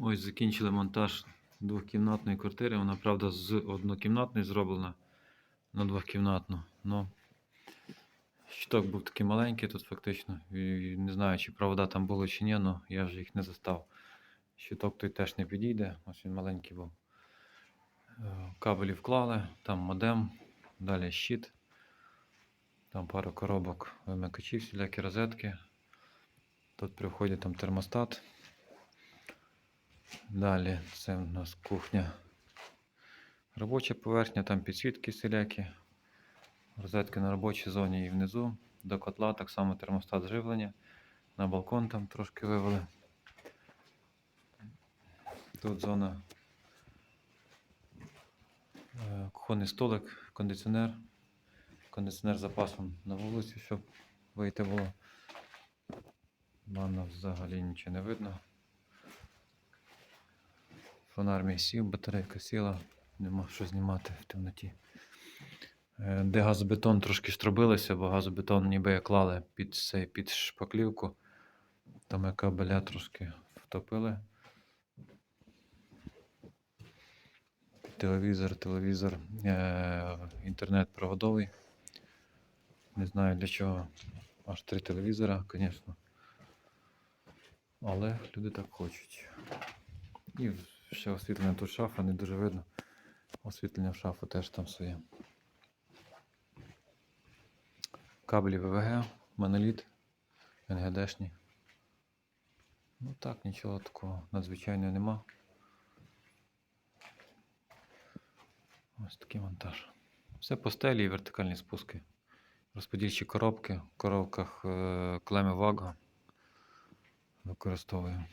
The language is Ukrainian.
Ось закінчили монтаж двохкімнатної квартири. Вона, правда, з однокімнатної зроблена на двохкімнатну. Но щиток був такий маленький тут фактично. І не знаю, чи провода там були чи ні, але я вже їх не застав. Щиток той теж не підійде, ось він маленький був. Е, Кабелі вклали, там модем, далі щит. Там пару коробок вимикачів, всілякі розетки. Тут при вході там термостат. Далі це у нас кухня. Робоча поверхня, там підсвітки всілякі. Розетки на робочій зоні і внизу. До котла так само термостат живлення. На балкон там трошки вивели. Тут зона. е, Кухонний столик, кондиціонер. Кондиціонер з запасом на вулиці, щоб вийти було. Ванна взагалі нічого не видно. Фонар мій сів, батарейка сіла, нема що знімати в темноті. Е, Де газобетон трошки штробилося, бо газобетон ніби як клали під, цей, під шпаклівку. Там я кабеля трошки втопили. Телевізор, телевізор, е, інтернет проводовий. Не знаю для чого. Аж три телевізора, звісно. Але люди так хочуть. І ще освітлення тут шафа, не дуже видно. Освітлення в шафу теж там своє. Кабелі ВВГ, моноліт, НГДшні. Ну так, нічого такого надзвичайного нема. Ось такий монтаж. Все по стелі і вертикальні спуски. Розподільчі коробки. В коробках е, клеми Вага використовую.